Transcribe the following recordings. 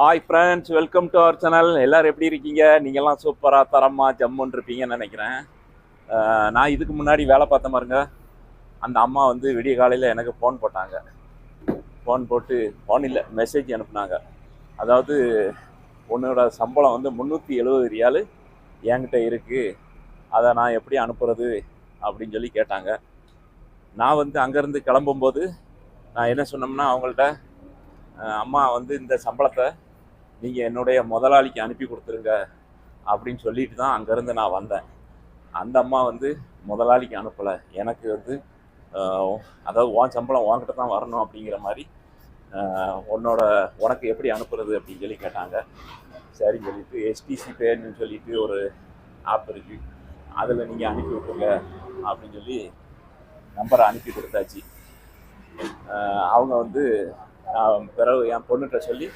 Hi friends welcome to our channel எல்லோரும் எப்படி இருக்கீங்க? நீங்கள்லாம் சூப்பராக தரமாக ஜம்முன்னு இருப்பீங்கன்னு நினைக்கிறேன். நான் இதுக்கு முன்னாடி வேலை பார்த்த பாருங்க. அந்த அம்மா வந்து விடிய காலையில் எனக்கு ஃபோன் போட்டாங்க. ஃபோன் போட்டு ஃபோன் இல்லை மெசேஜ் அனுப்புனாங்க. அதாவது உன்னோட சம்பளம் வந்து முந்நூற்றி எழுபது ரியாலு என்கிட்ட இருக்குது அதை நான் எப்படி அனுப்புறது அப்படின்னு சொல்லி கேட்டாங்க. நான் வந்து அங்கேருந்து கிளம்பும்போது நான் என்ன சொன்னோம்னா அவங்கள்ட்ட அம்மா வந்து இந்த சம்பளத்தை நீங்கள் என்னுடைய முதலாளிக்கு அனுப்பி கொடுத்துருங்க அப்படின்னு சொல்லிட்டு தான் அங்கேருந்து நான் வந்தேன். அந்த அம்மா வந்து முதலாளிக்கு அனுப்பலை. எனக்கு வந்து அதாவது உன் சம்பளம் உன்கிட்ட தான் வரணும் அப்படிங்கிற மாதிரி உன்னோட உனக்கு எப்படி அனுப்புறது அப்படின்னு சொல்லி கேட்டாங்க. சரின்னு சொல்லிட்டு எஸ்டிசி பேன்னு சொல்லிட்டு ஒரு ஆப் இருக்குது அதில் நீங்கள் அனுப்பி விட்ருங்க அப்படின்னு சொல்லி நம்பரை அனுப்பி கொடுத்தாச்சு. அவங்க வந்து பிறகு என் பொண்ணுகிட்ட சொல்லி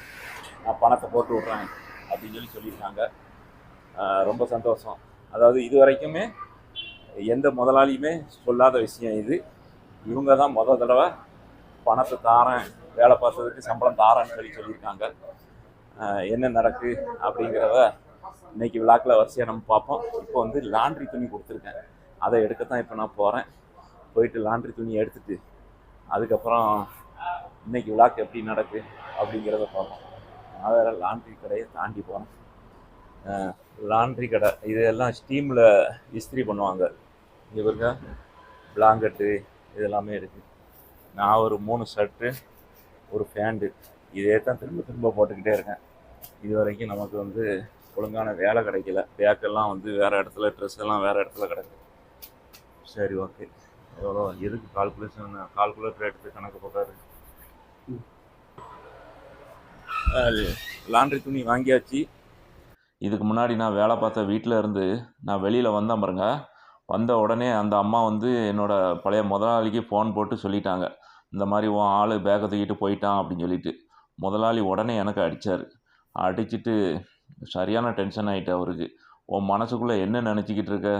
நான் பணத்தை போட்டு விட்றேன் அப்படின்னு சொல்லி சொல்லியிருக்காங்க. ரொம்ப சந்தோஷம். அதாவது இது வரைக்குமே எந்த முதலாளியுமே சொல்லாத விஷயம் இது. இவங்க தான் முதல் தடவை பணத்தை தாரேன் வேலை பார்த்ததுக்கு சம்பளம் தாரேன்னு சொல்லி சொல்லியிருக்காங்க. என்ன நடக்கு அப்படிங்கிறத இன்னைக்கு விழாக்கில் வரிசையாக நம்ம பார்ப்போம். இப்போ வந்து லாண்ட்ரி துணி கொடுத்துருக்கேன். அதை எடுக்க தான் இப்போ நான் போகிறேன் போயிட்டு லாண்ட்ரி துணி எடுத்துட்டு அதுக்கப்புறம் இன்னைக்கு விழாக்கு எப்படி நடக்கு அப்படிங்கிறத பார்ப்போம். நான் வேறு லாண்ட்ரி கடையை தாண்டி போனேன் லாண்ட்ரி கடை இதெல்லாம் ஸ்டீமில் இஸ்திரி பண்ணுவாங்க. இங்கே பாருங்க பிளாங்கெட்டு இதெல்லாமே இருக்குது நான் ஒரு மூணு ஷர்ட்டு ஒரு ஃபேண்டு இதே தான் திரும்ப திரும்ப போட்டுக்கிட்டே இருக்கேன். இது வரைக்கும் நமக்கு வந்து ஒழுங்கான வேலை கிடைக்கல. பேக்கெல்லாம் வந்து வேறு இடத்துல ட்ரெஸ் எல்லாம் வேறு இடத்துல கிடக்கு. சரி ஓகே எவ்வளோ எதுக்கு கால்குலேஷன் கால்குலேட்டர் எடுத்து கணக்கு போட்டாரு? லாண்ட்ரி துணி வாங்கியாச்சு. இதுக்கு முன்னாடி நான் வேலை பார்த்த வீட்டில் இருந்து நான் வெளியில் வந்தேன் பாருங்க. வந்த உடனே அந்த அம்மா வந்து என்னோட பழைய முதலாளிக்கு ஃபோன் போட்டு சொல்லிட்டாங்க. இந்த மாதிரி உன் ஆள் பேக்கை தூக்கிட்டு போயிட்டான் அப்படின்னு சொல்லிட்டு. முதலாளி உடனே எனக்கு அடித்தார் அடிச்சிட்டு சரியான டென்ஷன் ஆகிட்டு அவருக்கு. உன் மனசுக்குள்ளே என்ன நினச்சிக்கிட்டு இருக்க?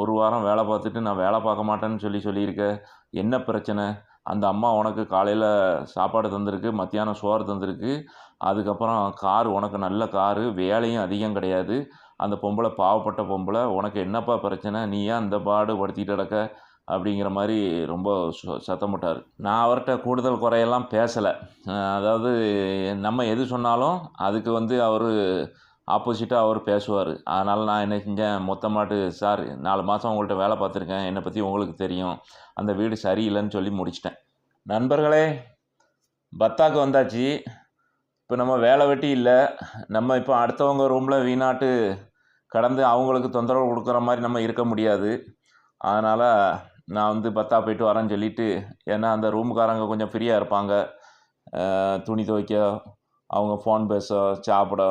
ஒரு வாரம் வேலை பார்த்துட்டு நான் வேலை பார்க்க மாட்டேன்னு சொல்லி சொல்லியிருக்க. என்ன பிரச்சனை? அந்த அம்மா உனக்கு காலையில் சாப்பாடு தந்திருக்கு மத்தியானம் சோறு தந்திருக்கு. அதுக்கப்புறம் கார் உனக்கு நல்ல காரு வேலையும் அதிகம் கிடையாது. அந்த பொம்பளை பாவப்பட்ட பொம்பளை உனக்கு என்னப்பா பிரச்சனை? நீ ஏன் அந்த பாடு படுத்திட்டு கிடக்க? அப்படிங்கிற மாதிரி ரொம்ப சு- சத்தம் போட்டார் நான் அவர்கிட்ட கூடுதல் குறையெல்லாம் பேசலை. அதாவது நம்ம எது சொன்னாலும் அதுக்கு வந்து அவர் ஆப்போசிட்டாக அவர் பேசுவார். அதனால் நான் என்ன செஞ்சேன்? மொத்தமாட்டு சார் நாலு மாதம் உங்கள்கிட்ட வேலை பார்த்துருக்கேன். என்னை பற்றி உங்களுக்கு தெரியும். அந்த வீடு சரியில்லைன்னு சொல்லி முடிச்சிட்டேன். நண்பர்களே பத்தாக்கு வந்தாச்சு. இப்போ நம்ம வேலை வெட்டி இல்லை. நம்ம இப்போ அடுத்தவங்க ரூமில் வீணாட்டு கடந்து அவங்களுக்கு தொந்தரவு கொடுக்குற மாதிரி நம்ம இருக்க முடியாது. அதனால் நான் வந்து பத்தா போயிட்டு வரேன்னு சொல்லிட்டு ஏன்னா அந்த ரூமுக்காரங்க கொஞ்சம் ஃப்ரீயாக இருப்பாங்க. துணி துவைக்க அவங்க ஃபோன் பேச சாப்பிட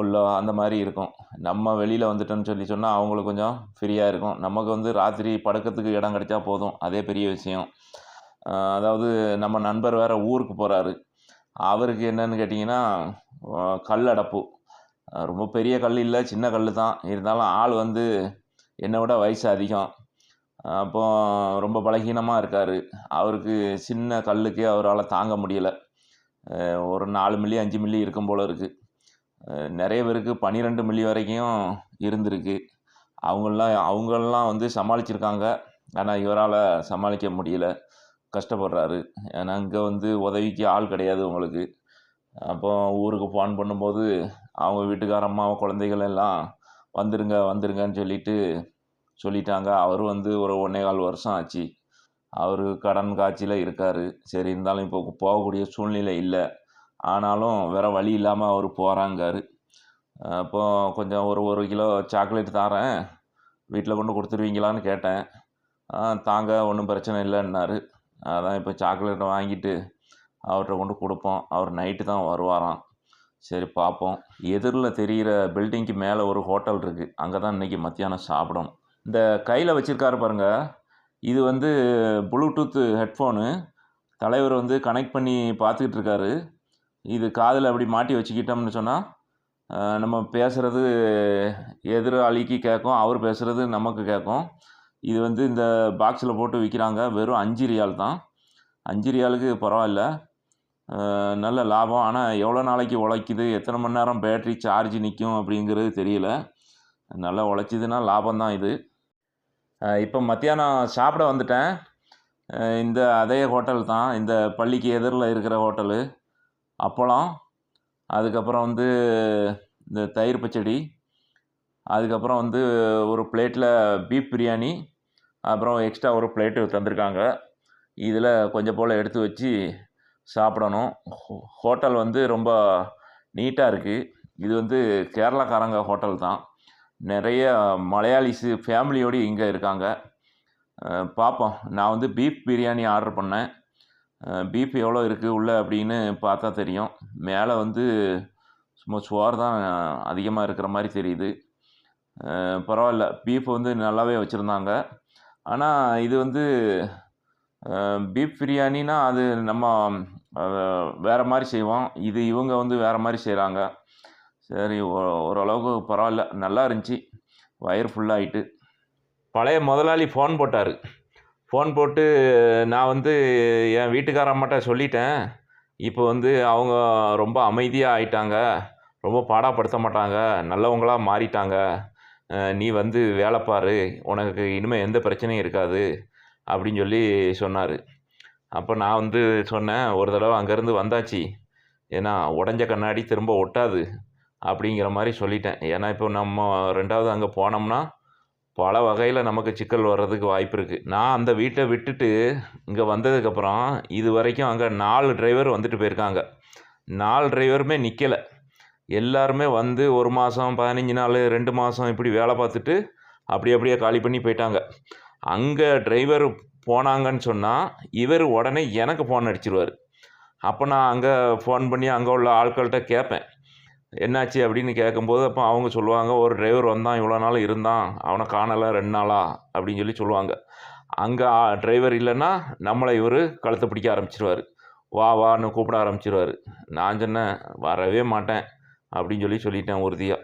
உள்ள அந்த மாதிரி இருக்கும். நம்ம வெளியில் வந்துட்டோன்னு சொல்லி சொன்னால் அவங்களுக்கு கொஞ்சம் ஃப்ரீயாக இருக்கும். நமக்கு வந்து ராத்திரி படுக்கிறதுக்கு இடம் கிடைச்சா போதும். அதே பெரிய விஷயம். அதாவது நம்ம நண்பர் வேறு ஊருக்கு போகிறாரு அவருக்கு என்னன்னு கேட்டிங்கன்னா கல் அடப்பு. ரொம்ப பெரிய கல் இல்லை சின்ன கல் தான். இருந்தாலும் ஆள் வந்து என்னை விட வயசு அதிகம். அப்போ ரொம்ப பலகீனமாக இருக்கார். அவருக்கு சின்ன கல்லுக்கே அவரால் தாங்க முடியல. ஒரு நாலு மில்லி அஞ்சு மில்லி இருக்கும் போல் இருக்குது நிறைய பேருக்கு பன்னிரெண்டு மில்லி வரைக்கும் இருந்திருக்கு. அவங்களாம் அவங்களாம் வந்து சமாளிச்சிருக்காங்க. ஆனால் இவரால் சமாளிக்க முடியல. கஷ்டப்படுறாரு. ஏன்னா இங்கே வந்து உதவிக்கு ஆள் கிடையாது உங்களுக்கு. அப்போ ஊருக்கு ஃபோன் பண்ணும்போது அவங்க வீட்டுக்கார அம்மா குழந்தைகள் எல்லாம் வந்துருங்க வந்துருங்கன்னு சொல்லிட்டு சொல்லிட்டாங்க. அவர் வந்து ஒரு ஒன்றே கால் வருஷம் ஆச்சு. அவர் கடன் காட்சியில் இருக்கார். சரி இருந்தாலும் இப்போ போகக்கூடிய சூழ்நிலை இல்லை. ஆனாலும் வேற வழி இல்லாமல் அவர் போகிறாங்காரு அப்போது கொஞ்சம் ஒரு ஒரு கிலோ சாக்லேட் தாரேன். வீட்டில் கொண்டு கொடுத்துருவீங்களான்னு கேட்டேன். தாங்க ஒன்றும் பிரச்சனை இல்லைன்னாரு. அதான் இப்போ சாக்லேட்டை வாங்கிட்டு அவர்கிட்ட கொண்டு கொடுப்போம். அவர் நைட்டு தான் வருவாராம். சரி பார்ப்போம் எதிரில் தெரிகிற பில்டிங்க்கு மேலே ஒரு ஹோட்டல் இருக்குது அங்கே தான் இன்றைக்கி மத்தியானம் சாப்பிடணும். இந்த கையில் வச்சுருக்காரு பாருங்கள் இது வந்து ப்ளூடூத் ஹெட்ஃபோனு தலைவர் வந்து கனெக்ட் பண்ணி பார்த்துக்கிட்டு இருக்காரு. இது காதில் அப்படி மாட்டி வச்சுக்கிட்டோம்னு சொன்னால் நம்ம பேசுகிறது எதிராளிக்கு கேட்கும் அவர் பேசுகிறது நமக்கு கேட்கும். இது வந்து இந்த பாக்ஸில் போட்டு விற்கிறாங்க வெறும் அஞ்சு ரியால் தான். அஞ்சு ரியாலுக்கு பரவாயில்ல. நல்ல லாபம். ஆனால் எவ்வளோ நாளைக்கு உழைக்குது? எத்தனை மணி நேரம் பேட்ரி சார்ஜ் நிற்கும் அப்படிங்கிறது தெரியல. நல்லா உழைச்சிதுன்னா லாபம் தான் இது. இப்போ மத்தியானம் சாப்பிட வந்துட்டேன். இந்த அதே ஹோட்டல் தான். இந்த பள்ளிக்கு எதிரில் இருக்கிற ஹோட்டலு. அப்பளம் அதுக்கப்புறம் வந்து இந்த தயிர் பச்சடி அதுக்கப்புறம் வந்து ஒரு பிளேட்டில் பீஃப் பிரியாணி அப்புறம் எக்ஸ்ட்ரா ஒரு பிளேட்டு தந்திருக்காங்க. இதில் கொஞ்சம் போல் எடுத்து வச்சு சாப்பிடணும். ஹோ ஹோட்டல் வந்து ரொம்ப நீட்டாக இருக்குது இது வந்து கேரளாக்காரங்க ஹோட்டல் தான். நிறைய மலையாளிஸு ஃபேமிலியோடு இங்கே இருக்காங்க. பார்ப்போம் நான் வந்து பீஃப் பிரியாணி ஆர்டர் பண்ணேன். பீஃப் எவ்வளோ இருக்குது உள்ளே அப்படின்னு பார்த்தா தெரியும். மேலே வந்து சும்மா சோறு தான் அதிகமாக இருக்கிற மாதிரி தெரியுது. பரவாயில்ல. பீஃப் வந்து நல்லாவே வச்சுருந்தாங்க. ஆனால் இது வந்து பீஃப் பிரியாணினா அது நம்ம வேறு மாதிரி செய்வோம். இது இவங்க வந்து வேறு மாதிரி செய்கிறாங்க சரி ஓ- ஓரளவுக்கு பரவாயில்ல. நல்லா இருந்துச்சு. வயிறு ஃபுல்லாகிட்டு பழைய முதலாளி ஃபோன் போட்டார். ஃபோன் போட்டு நான் வந்து என் வீட்டுக்கார அம்மாட்ட சொல்லிட்டேன். இப்போ வந்து அவங்க ரொம்ப அமைதியாக ஆயிட்டாங்க. ரொம்ப பாடாப்படுத்த மாட்டாங்க. நல்லவங்களாக மாறிட்டாங்க. நீ வந்து வேலை பாரு. உனக்கு இனிமேல் எந்த பிரச்சனையும் இருக்காது. அப்படின்னு சொல்லி சொன்னார். அப்போ நான் வந்து சொன்னேன் ஒரு தடவை அங்கேருந்து வந்தாச்சு. ஏன்னா உடஞ்ச கண்ணாடி திரும்ப ஒட்டாது. அப்படிங்கிற மாதிரி சொல்லிட்டேன். ஏன்னா இப்போ நம்ம ரெண்டாவது அங்கே போனோம்னா பல வகையில் நமக்கு சிக்கல் வர்றதுக்கு வாய்ப்பு இருக்குது நான் அந்த வீட்டை விட்டுட்டு இங்கே வந்ததுக்கப்புறம் இது வரைக்கும் அங்கே நாலு டிரைவர் வந்துட்டு போயிருக்காங்க. நாலு டிரைவருமே நிற்கலை எல்லாருமே வந்து ஒரு மாதம் பதினஞ்சு நாள் ரெண்டு மாதம் இப்படி வேலை பார்த்துட்டு அப்படி அப்படியே காலி பண்ணி போயிட்டாங்க. அங்கே டிரைவர் போனாங்கன்னு சொன்னால் இவர் உடனே எனக்கு ஃபோன் அடிச்சிருவார். அப்போ நான் அங்கே ஃபோன் பண்ணி அங்கே உள்ள ஆட்கள்கிட்ட கேட்பேன் என்னாச்சு அப்படின்னு கேட்கும்போது அப்போ அவங்க சொல்லுவாங்க ஒரு டிரைவர் வந்தான் இவ்வளோ நாள் இருந்தான் அவனை காணலை ரெண்டு நாளா? அப்படின்னு சொல்லி சொல்லுவாங்க. அங்கே டிரைவர் இல்லைன்னா நம்மளை இவர் கழுத்தை பிடிக்க ஆரம்பிச்சிருவார். வா வான்னு கூப்பிட ஆரம்பிச்சிருவார். நான் சொன்னேன் வரவே மாட்டேன் அப்படின்னு சொல்லி சொல்லிட்டேன் உறுதியாக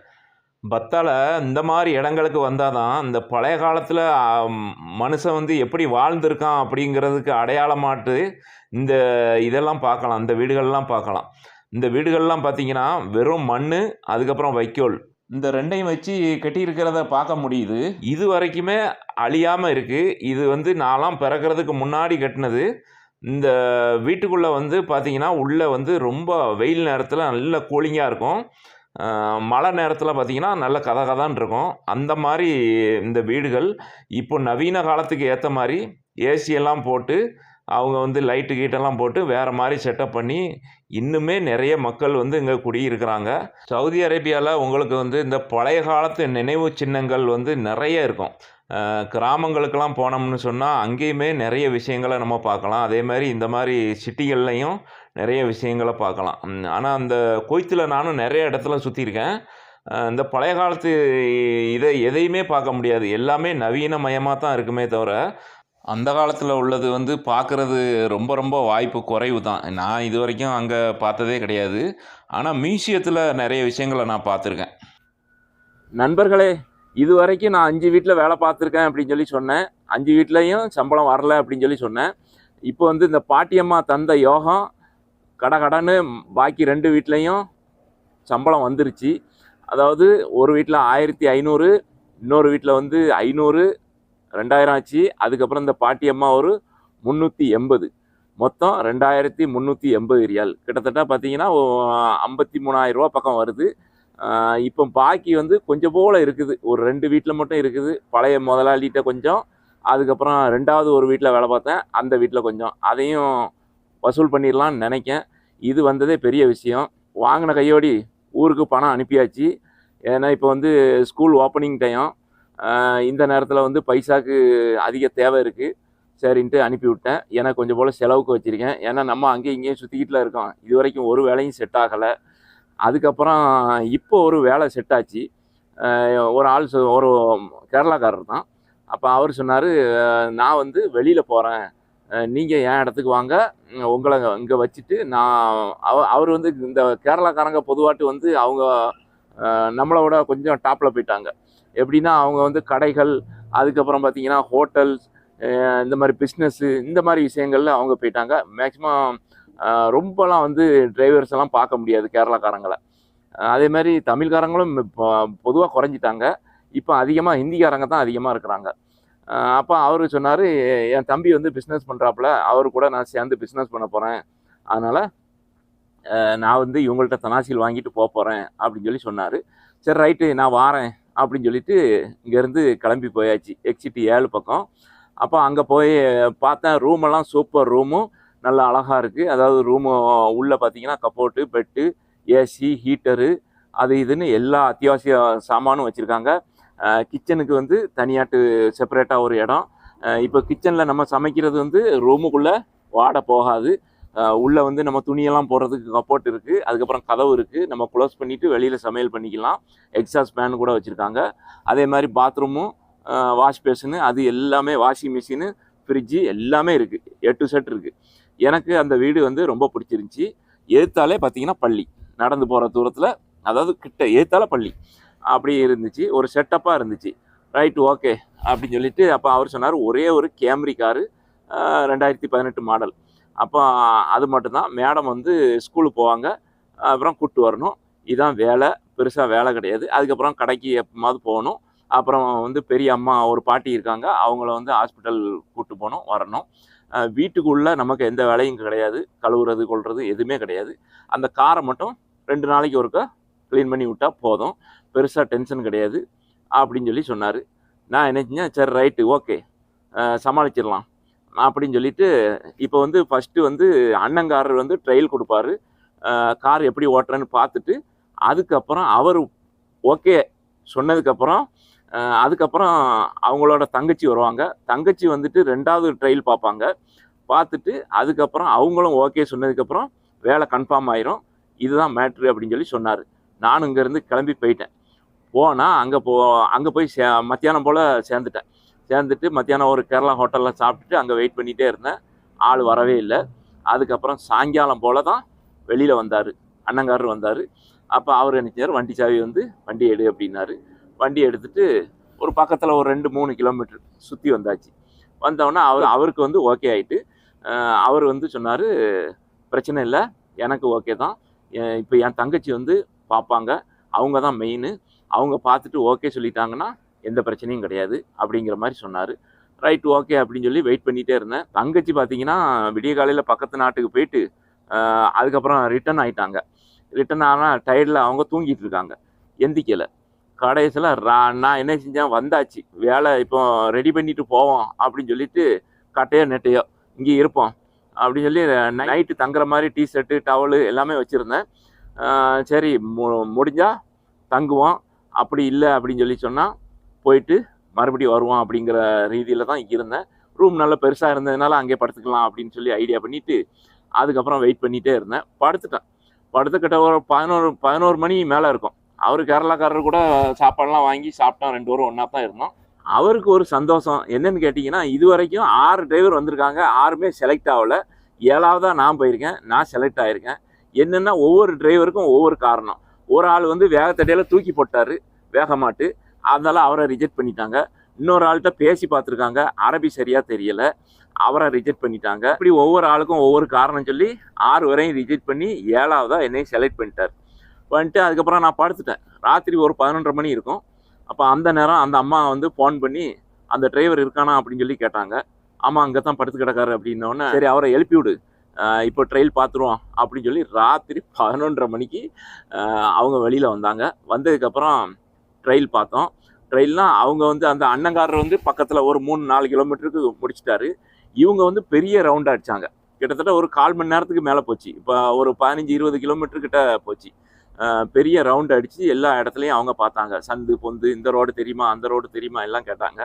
பத்தால் இந்த மாதிரி இடங்களுக்கு வந்தால் தான் இந்த பழைய காலத்தில் மனுஷன் வந்து எப்படி வாழ்ந்திருக்கான் அப்படிங்கிறதுக்கு அடையாளமாட்டு இந்த இதெல்லாம் பார்க்கலாம் இந்த வீடுகள்லாம் பார்க்கலாம். இந்த வீடுகள்லாம் பார்த்தீங்கன்னா வெறும் மண் அதுக்கப்புறம் வைக்கோல். இந்த ரெண்டையும் வச்சு கட்டியிருக்கிறத பார்க்க முடியுது. இது வரைக்குமே அழியாமல் இருக்குது இது வந்து நான்லாம் பிறக்கிறதுக்கு முன்னாடி கட்டினது. இந்த வீட்டுக்குள்ளே வந்து பார்த்தீங்கன்னா உள்ளே வந்து ரொம்ப வெயில் நேரத்தில் நல்ல கூலிங்காக இருக்கும். மழை நேரத்தில் பார்த்தீங்கன்னா நல்ல கத இருக்கும். அந்த மாதிரி இந்த வீடுகள் இப்போ நவீன காலத்துக்கு ஏற்ற மாதிரி ஏசி எல்லாம் போட்டு அவங்க வந்து லைட்டு கீட்டெல்லாம் போட்டு வேறு மாதிரி செட்டப் பண்ணி இன்னுமே நிறைய மக்கள் வந்து இங்கே குடியிருக்கிறாங்க. சவுதி அரேபியாவில் உங்களுக்கு வந்து இந்த பழைய காலத்து நினைவு சின்னங்கள் வந்து நிறைய இருக்கும். கிராமங்களுக்கெல்லாம் போனோம்னு சொன்னால் அங்கேயுமே நிறைய விஷயங்களை நம்ம பார்க்கலாம். அதே மாதிரி இந்த மாதிரி சிட்டிகள்லையும் நிறைய விஷயங்களை பார்க்கலாம். ஆனால் அந்த கொய்த்தில் நானும் நிறைய இடத்துல சுற்றியிருக்கேன் இந்த பழைய காலத்து இதை எதையுமே பார்க்க முடியாது. எல்லாமே நவீனமயமாக தான் இருக்குமே தவிர அந்த காலத்தில் உள்ளது வந்து பார்க்குறது ரொம்ப ரொம்ப வாய்ப்பு குறைவு தான் நான் இது வரைக்கும் அங்கே பார்த்ததே கிடையாது. ஆனால் மியூசியத்தில் நிறைய விஷயங்களை நான் பார்த்துருக்கேன். நண்பர்களே இது வரைக்கும் நான் அஞ்சு வீட்டில் வேலை பார்த்துருக்கேன் அப்படின்னு சொல்லி சொன்னேன். அஞ்சு வீட்லேயும் சம்பளம் வரல அப்படின்னு சொல்லி சொன்னேன். இப்போ வந்து இந்த பாட்டியம்மா தந்த யோகம் கடை கடன்னு பாக்கி ரெண்டு வீட்லேயும் சம்பளம் வந்துருச்சு. அதாவது ஒரு வீட்டில் ஆயிரத்தி ஐநூறு இன்னொரு வீட்டில் வந்து ஐநூறு ரெண்டாயிரம் ஆச்சு. அதுக்கப்புறம் இந்த பாட்டியம்மா ஒரு முந்நூற்றி எண்பது. மொத்தம் ரெண்டாயிரத்தி முந்நூற்றி எண்பது ரியால். கிட்டத்தட்ட பார்த்தீங்கன்னா ஐம்பத்தி மூணாயிரரூவா பக்கம் வருது. இப்போ பாக்கி வந்து கொஞ்சம் போல் இருக்குது. ஒரு ரெண்டு வீட்டில் மட்டும் இருக்குது. பழைய முதலாளிகிட்ட கொஞ்சம். அதுக்கப்புறம் ரெண்டாவது ஒரு வீட்டில் வேலை பார்த்தேன். அந்த வீட்டில் கொஞ்சம். அதையும் வசூல் பண்ணிடலாம்னு நினைக்கேன். இது வந்ததே பெரிய விஷயம். வாங்கின கையோடி ஊருக்கு பணம் அனுப்பியாச்சு. ஏன்னா இப்போ வந்து ஸ்கூல் ஓப்பனிங் டைம் இந்த நேரத்தில் வந்து பைசாக்கு அதிக தேவை இருக்குது சரின்ட்டு அனுப்பிவிட்டேன் ஏன்னா கொஞ்சம் போல் செலவுக்கு வச்சுருக்கேன். ஏன்னா நம்ம அங்கேயும் இங்கேயும் சுற்றிக்கிட்டுல இருக்கோம். இது வரைக்கும் ஒரு வேலையும் செட் ஆகலை. அதுக்கப்புறம் இப்போ ஒரு வேலை செட் ஆச்சு. ஒரு ஆள் சொ- ஒரு கேரளாக்காரர் தான். அப்போ அவர் சொன்னார் நான் வந்து வெளியில் போகிறேன் நீங்கள் என் இடத்துக்கு வாங்க. உங்களை இங்கே வச்சுட்டு நான் அவ அவர் வந்து இந்த கேரளாக்காரங்க பொதுவாட்டு வந்து அவங்க நம்மளை விட கொஞ்சம் டாப்பில் போயிட்டாங்க. எப்படின்னா அவங்க வந்து கடைகள் அதுக்கப்புறம் பார்த்தீங்கன்னா ஹோட்டல்ஸ் இந்த மாதிரி பிஸ்னஸ்ஸு இந்த மாதிரி விஷயங்களில் அவங்க போயிட்டாங்க. மேக்ஸிமம் ரொம்பலாம் வந்து டிரைவர்ஸ் எல்லாம் பார்க்க முடியாது கேரளாக்காரங்களை. அதே மாதிரி தமிழ்காரங்களும் இப்போ பொதுவாக குறைஞ்சிட்டாங்க. இப்போ அதிகமாக ஹிந்திக்காரங்க தான் அதிகமாக இருக்கிறாங்க. அப்போ அவர் சொன்னார் என் தம்பி வந்து பிஸ்னஸ் பண்ணுறாப்புல அவர் கூட நான் சேர்ந்து பிஸ்னஸ் பண்ண போகிறேன் அதனால் நான் வந்து இவங்கள்ட்ட தனாசில் வாங்கிட்டு போக போகிறேன் அப்படின்னு சொல்லி சொன்னார். சரி ரைட்டு நான் வாரேன். அப்படின்னு சொல்லிட்டு இங்கேருந்து கிளம்பி போயாச்சு. எக்ஸிட்டு ஏழு பக்கம். அப்போ அங்கே போய் பார்த்தேன் ரூமெல்லாம் சூப்பர் ரூமும் நல்லா அழகாக இருக்குது அதாவது ரூமு உள்ளே பார்த்தீங்கன்னா கப்போர்ட்டு பெட்டு ஏசி ஹீட்டரு அது இதுன்னு எல்லா அத்தியாவசிய சாமானும் வச்சுருக்காங்க. கிச்சனுக்கு வந்து தனியாட்டு செப்பரேட்டாக ஒரு இடம். இப்போ கிச்சனில் நம்ம சமைக்கிறது வந்து ரூமுக்குள்ளே வாட போகாது. உள்ளே வந்து நம்ம துணியெல்லாம் போடுறதுக்கு கப்போர்ட் இருக்குது அதுக்கப்புறம் கதவு இருக்குது நம்ம க்ளோஸ் பண்ணிவிட்டு வெளியில் சமையல் பண்ணிக்கலாம். எக்ஸாஸ்ட் ஃபேன் கூட வச்சுருக்காங்க. அதே மாதிரி பாத்ரூமும் வாஷ் பேஷனு அது எல்லாமே வாஷிங் மிஷினு ஃப்ரிட்ஜு எல்லாமே இருக்குது எ டு செட் இருக்குது எனக்கு அந்த வீடு வந்து ரொம்ப பிடிச்சிருந்துச்சி. எதிர்த்தாலே பார்த்தீங்கன்னா பள்ளி. நடந்து போகிற தூரத்தில் அதாவது கிட்ட எதிர்த்தால பள்ளி. அப்படி இருந்துச்சு. ஒரு செட்டப்பாக இருந்துச்சு. ரைட் ஓகே அப்படின்னு சொல்லிட்டு அப்போ அவர் சொன்னார் ஒரே ஒரு கேம்ரி காரு ரெண்டாயிரத்தி பதினெட்டு மாடல் அப்போ அது மட்டும்தான். மேடம் வந்து ஸ்கூலுக்கு போவாங்க. அப்புறம் கூப்பிட்டு வரணும். இதுதான் வேலை. பெருசாக வேலை கிடையாது. அதுக்கப்புறம் கடைக்கு எப்போமாவது போகணும். அப்புறம் வந்து பெரிய அம்மா ஒரு பாட்டி இருக்காங்க. அவங்கள வந்து ஹாஸ்பிட்டல் கூப்பிட்டு போகணும் வரணும். வீட்டுக்குள்ளே நமக்கு எந்த வேலையும் கிடையாது. கழுவுறது கொள்வது எதுவுமே கிடையாது. அந்த காரை மட்டும் ரெண்டு நாளைக்கு ஒருக்கா க்ளீன் பண்ணி விட்டால் போதும். பெருசாக டென்ஷன் கிடையாது. அப்படின்னு சொல்லி சொன்னார். நான் என்ன செஞ்சேன்? சரி ரைட்டு ஓகே சமாளிச்சிடலாம். அப்படின்னு சொல்லிட்டு இப்போ வந்து ஃபஸ்ட்டு வந்து அண்ணங்காரர் வந்து ட்ரையல் கொடுப்பாரு. கார் எப்படி ஓட்டுறேன்னு பார்த்துட்டு அதுக்கப்புறம் அவர் ஓகே சொன்னதுக்கப்புறம் அதுக்கப்புறம் அவங்களோட தங்கச்சி வருவாங்க. தங்கச்சி வந்துட்டு ரெண்டாவது ட்ரையல் பார்ப்பாங்க. பார்த்துட்டு அதுக்கப்புறம் அவங்களும் ஓகே சொன்னதுக்கப்புறம் வேலை கன்ஃபார்ம் ஆயிரும். இதுதான் மேட்ரு அப்படின்னு சொல்லி சொன்னார். நானும் இங்கேருந்து கிளம்பி போயிட்டேன். போனால் அங்கே போ அங்கே போய் சே மத்தியானம் போல் சேர்ந்துட்டேன். சேர்ந்துட்டு மத்தியானம் ஒரு கேரளா ஹோட்டலில் சாப்பிட்டுட்டு அங்கே வெயிட் பண்ணிகிட்டே இருந்தேன். ஆள் வரவே இல்லை. அதுக்கப்புறம் சாயங்காலம் போல் தான் வெளியில் வந்தார். அண்ணங்காரர் வந்தார். அப்போ அவர் என்ன வண்டி சாவி வந்து வண்டி எடு அப்படின்னாரு. வண்டி எடுத்துட்டு ஒரு பக்கத்தில் ஒரு ரெண்டு மூணு கிலோமீட்டர் சுற்றி வந்தாச்சு. வந்தோடனே அவர் அவருக்கு வந்து ஓகே ஆகிட்டு அவர் வந்து சொன்னார் பிரச்சனை இல்லை. எனக்கு ஓகே தான். இப்போ என் தங்கச்சி வந்து பார்ப்பாங்க அவங்க தான் மெயின் அவங்க பார்த்துட்டு ஓகே சொல்லிட்டாங்கன்னா எந்த பிரச்சனையும் கிடையாது அப்படிங்கிற மாதிரி சொன்னார். ரைட் ஓகே அப்படின்னு சொல்லி வெயிட் பண்ணிகிட்டே இருந்தேன். தங்கச்சி பார்த்தீங்கன்னா விடிய காலையில் பக்கத்து நாட்டுக்கு போயிட்டு அதுக்கப்புறம் ரிட்டர்ன் ஆகிட்டாங்க ரிட்டர்ன் ஆனால் டயர்டில் அவங்க தூங்கிட்டு இருக்காங்க. எந்திக்கலை. கடைசியில் ரா நான் என்ன செஞ்சேன்? வந்தாச்சு. வேலை இப்போ ரெடி பண்ணிட்டு போவோம் அப்படின்னு சொல்லிட்டு கட்டையோ நெட்டையோ இங்கே இருப்போம் அப்படின்னு சொல்லி நைட்டு தங்குற மாதிரி டிஷர்ட்டு டவலு எல்லாமே வச்சுருந்தேன். சரி மு முடிஞ்சால் தங்குவோம். அப்படி இல்லை அப்படின்னு சொல்லி சொன்னால் போயிட்டு மறுபடியும் வருவோம் அப்படிங்கிற ரீதியில் தான் இருந்தேன். ரூம் நல்லா பெருசாக இருந்ததுனால அங்கே படுத்துக்கலாம் அப்படின்னு சொல்லி ஐடியா பண்ணிவிட்டு அதுக்கப்புறம் வெயிட் பண்ணிகிட்டே இருந்தேன். படுத்துட்டேன். படுத்துக்கிட்ட ஒரு பதினோரு பதினோரு மணி மேலே இருக்கும். அவர் கேரளாக்காரர் கூட சாப்பாடெலாம் வாங்கி சாப்பிட்டோம். ரெண்டு பேரும் ஒன்றா தான் இருந்தோம். அவருக்கு ஒரு சந்தோஷம். என்னன்னு கேட்டிங்கன்னா இது வரைக்கும் ஆறு டிரைவர் வந்திருக்காங்க. ஆறுமே செலக்ட் ஆகலை. ஏழாவதாக நான் போயிருக்கேன். நான் செலக்ட் ஆகியிருக்கேன் என்னென்னா ஒவ்வொரு டிரைவருக்கும் ஒவ்வொரு காரணம். ஒரு ஆள் வந்து வேகத்தடையில் தூக்கி போட்டார். வேகமாட்டு. அதனால அவரை ரிஜெக்ட் பண்ணிட்டாங்க. இன்னொரு ஆள்கிட்ட பேசி பார்த்துருக்காங்க. அரபி சரியாக தெரியலை. அவரை ரிஜெக்ட் பண்ணிட்டாங்க. இப்படி ஒவ்வொரு ஆளுக்கும் ஒவ்வொரு காரணம் சொல்லி ஆறு வரையும் ரிஜெக்ட் பண்ணி ஏழாவதாக என்னையும் செலக்ட் பண்ணிட்டார். பண்ணிட்டு அதுக்கப்புறம் நான் படுத்துட்டேன். ராத்திரி ஒரு பதினொன்றரை மணி இருக்கும். அப்போ அந்த நேரம் அந்த அம்மா வந்து ஃபோன் பண்ணி அந்த டிரைவர் இருக்கானா? அப்படின்னு சொல்லி கேட்டாங்க. ஆமாம் அங்கே தான் படுத்து கிடக்காரு. அப்படின்னோடனே சரி அவரை எழுப்பி விடு. இப்போ ட்ரெயில் பார்த்துருவோம். அப்படின்னு சொல்லி ராத்திரி பதினொன்றரை மணிக்கு அவங்க வெளியில் வந்தாங்க. வந்ததுக்கப்புறம் ட்ரெயில் பார்த்தோம். ட்ரெயில்னால் அவங்க வந்து அந்த அண்ணங்காரர் வந்து பக்கத்தில் ஒரு மூணு நாலு கிலோமீட்டருக்கு முடிச்சிட்டாரு. இவங்க வந்து பெரிய ரவுண்ட் அடித்தாங்க கிட்டத்தட்ட ஒரு கால் மணி நேரத்துக்கு மேலே போச்சு. இப்போ ஒரு பதினஞ்சு இருபது கிலோமீட்டர் கிட்ட போச்சு. பெரிய ரவுண்ட் அடித்து எல்லா இடத்துலையும் அவங்க பார்த்தாங்க. சந்து பொந்து இந்த ரோடு தெரியுமா அந்த ரோடு தெரியுமா எல்லாம் கேட்டாங்க.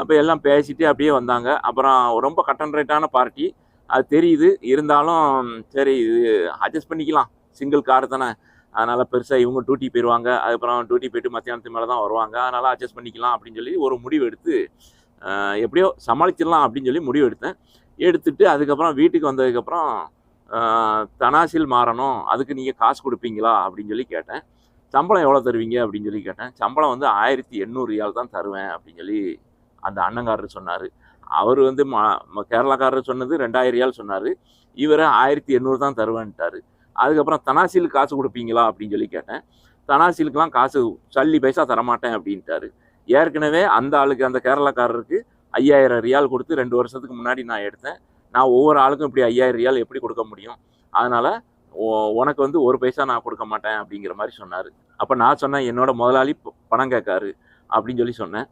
அப்போ எல்லாம் பேசிட்டு அப்படியே வந்தாங்க. அப்புறம் ரொம்ப கட்டன் ரேட்டான பார்ட்டி அது தெரியுது. இருந்தாலும் சரி இது அட்ஜஸ்ட் பண்ணிக்கலாம். சிங்கிள் கார் தானே. அதனால் பெருசாக இவங்க டியூட்டி போயிடுவாங்க அதுக்கப்புறம் டியூட்டி போயிட்டு மத்தியானத்து மேலே தான் வருவாங்க. அதனால் அட்ஜஸ்ட் பண்ணிக்கலாம் அப்படின்னு சொல்லி ஒரு முடிவு எடுத்து எப்படியோ சமாளிச்சிடலாம் அப்படின்னு சொல்லி முடிவு எடுத்தேன். எடுத்துட்டு அதுக்கப்புறம் வீட்டுக்கு வந்ததுக்கப்புறம் தனாசில் மாறணும். அதுக்கு நீங்கள் காசு கொடுப்பீங்களா அப்படின்னு சொல்லி கேட்டேன். சம்பளம் எவ்வளோ தருவீங்க அப்படின்னு சொல்லி கேட்டேன். சம்பளம் வந்து ஆயிரத்தி எண்ணூறு ரியால் தான் தருவேன் அப்படின்னு சொல்லி அந்த அண்ணங்காரர் சொன்னார். அவர் வந்து மா கேரளாக்காரர் சொன்னது ரெண்டாயிரம் ரியால் சொன்னார். இவர் ஆயிரத்தி எண்ணூறு தான் தருவேன்ட்டார். அதுக்கப்புறம் தனாசில் காசு கொடுப்பீங்களா அப்படின்னு சொல்லி கேட்டேன். தனாசிலுக்கெலாம் காசு சல்லி பைசா தரமாட்டேன் அப்படின்ட்டாரு. ஏற்கனவே அந்த ஆளுக்கு அந்த கேரளாக்காரருக்கு ஐயாயிரம் ரியால் கொடுத்து ரெண்டு வருஷத்துக்கு முன்னாடி நான் எடுத்தேன். நான் ஒவ்வொரு ஆளுக்கும் இப்படி ஐயாயிரம் ரியால் எப்படி கொடுக்க முடியும்? அதனால் உனக்கு வந்து ஒரு பைசா நான் கொடுக்க மாட்டேன் அப்படிங்கிற மாதிரி சொன்னார். அப்போ நான் சொன்னேன் என்னோட முதலாளி பணம் கேட்காரு அப்படின்னு சொல்லி சொன்னேன்.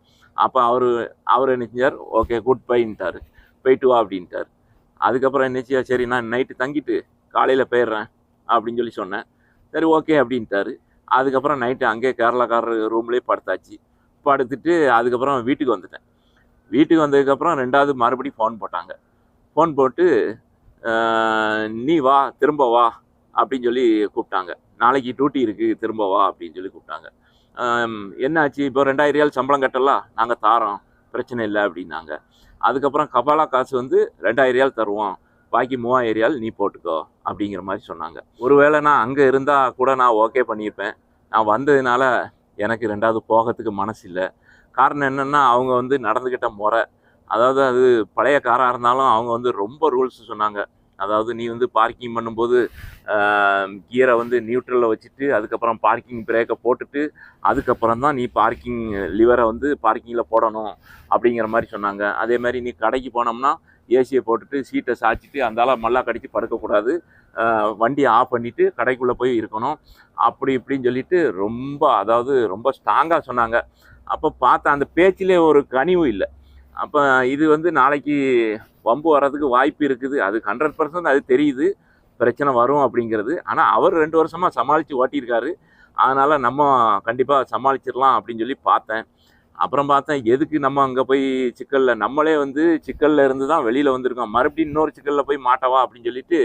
அப்போ அவர் அவர் என்ன செஞ்சார்? ஓகே குட் பைன்ட்டார். போயிட்டு வா அப்படின்ட்டார். அதுக்கப்புறம் என்னச்சியா சரி நான் நைட்டு தங்கிட்டு காலையில் போயிடுறேன். அப்படின்னு சொல்லி சொன்னேன். சரி ஓகே அப்படின்ட்டாரு. அதுக்கப்புறம் நைட்டு அங்கேயே கேரளாக்காரர் ரூம்லேயே படுத்தாச்சு. படுத்துட்டு அதுக்கப்புறம் வீட்டுக்கு வந்துட்டேன். வீட்டுக்கு வந்ததுக்கப்புறம் ரெண்டாவது மறுபடியும் ஃபோன் போட்டாங்க. ஃபோன் போட்டு நீ வா திரும்ப வா அப்படின்னு சொல்லி கூப்பிட்டாங்க. நாளைக்கு டியூட்டி இருக்குது திரும்ப வா அப்படின்னு சொல்லி கூப்பிட்டாங்க. என்னாச்சு? இப்போ ரெண்டாயிரம் ரியால் சம்பளம் கட்டலாம் நாங்கள் தாரோம். பிரச்சனை இல்லை அப்படின்னாங்க. அதுக்கப்புறம் கபாலா காசு வந்து ரெண்டாயிரம் ரியால் தருவோம். பாக்கி மூவாயிரம் ரியால் நீ போட்டுக்கோ அப்படிங்கிற மாதிரி சொன்னாங்க. ஒருவேளை நான் அங்கே இருந்தால் கூட நான் ஓகே பண்ணியிருப்பேன். நான் வந்ததுனால எனக்கு ரெண்டாவது போகிறதுக்கு மனசு இல்லை காரணம் என்னென்னா அவங்க வந்து நடந்துக்கிட்ட முறை அதாவது அது பழைய காராக இருந்தாலும் அவங்க வந்து ரொம்ப ரூல்ஸ் சொன்னாங்க. அதாவது நீ வந்து பார்க்கிங் பண்ணும்போது கியரை வந்து நியூட்ரலில் வச்சுட்டு அதுக்கப்புறம் பார்க்கிங் பிரேக்கை போட்டுட்டு அதுக்கப்புறம் தான் நீ பார்க்கிங் லிவரை வந்து பார்க்கிங்கில் போடணும் அப்படிங்கிற மாதிரி சொன்னாங்க. அதே மாதிரி நீ கடைக்கு போனோம்னா ஏசியை போட்டுட்டு சீட்டை சாய்ச்சிட்டு அந்தால மல்லா கடிச்சு படுக்கக்கூடாது. வண்டியை ஆஃப் பண்ணிவிட்டு கடைக்குள்ளே போய் இருக்கணும். அப்படி இப்படின்னு சொல்லிட்டு ரொம்ப அதாவது ரொம்ப ஸ்ட்ராங்காக சொன்னாங்க. அப்போ பார்த்தா அந்த பேச்சிலே ஒரு கனிவு இல்லை. அப்போ இது வந்து நாளைக்கு வம்பு வர்றதுக்கு வாய்ப்பு இருக்குது. அது ஹண்ட்ரட் பர்சன்ட் அது தெரியுது. பிரச்சனை வரும் அப்படிங்கிறது. ஆனால் அவர் ரெண்டு வருஷமாக சமாளித்து ஓட்டியிருக்காரு. அதனால் நம்ம கண்டிப்பாக சமாளிச்சிடலாம் அப்படின்னு சொல்லி பார்த்தேன். அப்புறம் பார்த்தேன் எதுக்கு நம்ம அங்கே போய் சிக்கலில்? நம்மளே வந்து சிக்கலில் இருந்து தான் வெளியில் வந்திருக்கோம். மறுபடியும் இன்னொரு சிக்கலில் போய் மாட்டவா? அப்படின்னு சொல்லிட்டு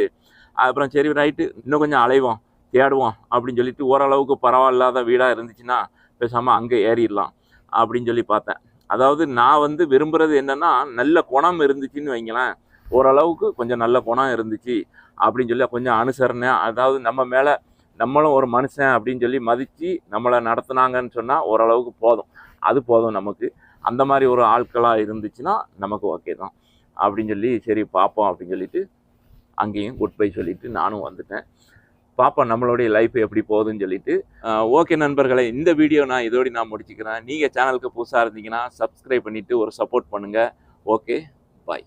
அப்புறம் சரி ரைட்டு இன்னும் கொஞ்சம் அலைவோம் தேடுவோம் அப்படின்னு சொல்லிட்டு ஓரளவுக்கு பரவாயில்லாத வீடாக இருந்துச்சுன்னா பேசாமல் அங்கே ஏறிடலாம் அப்படின்னு சொல்லி பார்த்தேன். அதாவது நான் வந்து விரும்புகிறது என்னென்னா நல்ல குணம் இருந்துச்சுன்னு வைங்களேன். ஓரளவுக்கு கொஞ்சம் நல்ல குணம் இருந்துச்சு அப்படின்னு சொல்லி கொஞ்சம் அனுசரணை அதாவது நம்ம மேலே நம்மளும் ஒரு மனுஷன் அப்படின்னு சொல்லி மதித்து நம்மளை நடத்துனாங்கன்னு சொன்னால் ஓரளவுக்கு போதும். அது போதும் நமக்கு. அந்த மாதிரி ஒரு ஆட்களாக இருந்துச்சுன்னா நமக்கு ஓகே தான். அப்படின்னு சொல்லி சரி பார்ப்போம் அப்படின்னு சொல்லிட்டு அங்கேயும் குட் பை சொல்லிவிட்டு நானும் வந்துட்டேன். பார்ப்போம் நம்மளுடைய லைஃப் எப்படி போகுதுன்னு சொல்லிட்டு ஓகே நண்பர்களே இந்த வீடியோ நான் இதோடு நான் முடிச்சுக்கிறேன். நீங்கள் சேனலுக்கு புதுசாக இருந்தீங்கன்னா சப்ஸ்கிரைப் பண்ணிவிட்டு ஒரு சப்போர்ட் பண்ணுங்கள் ஓகே பாய்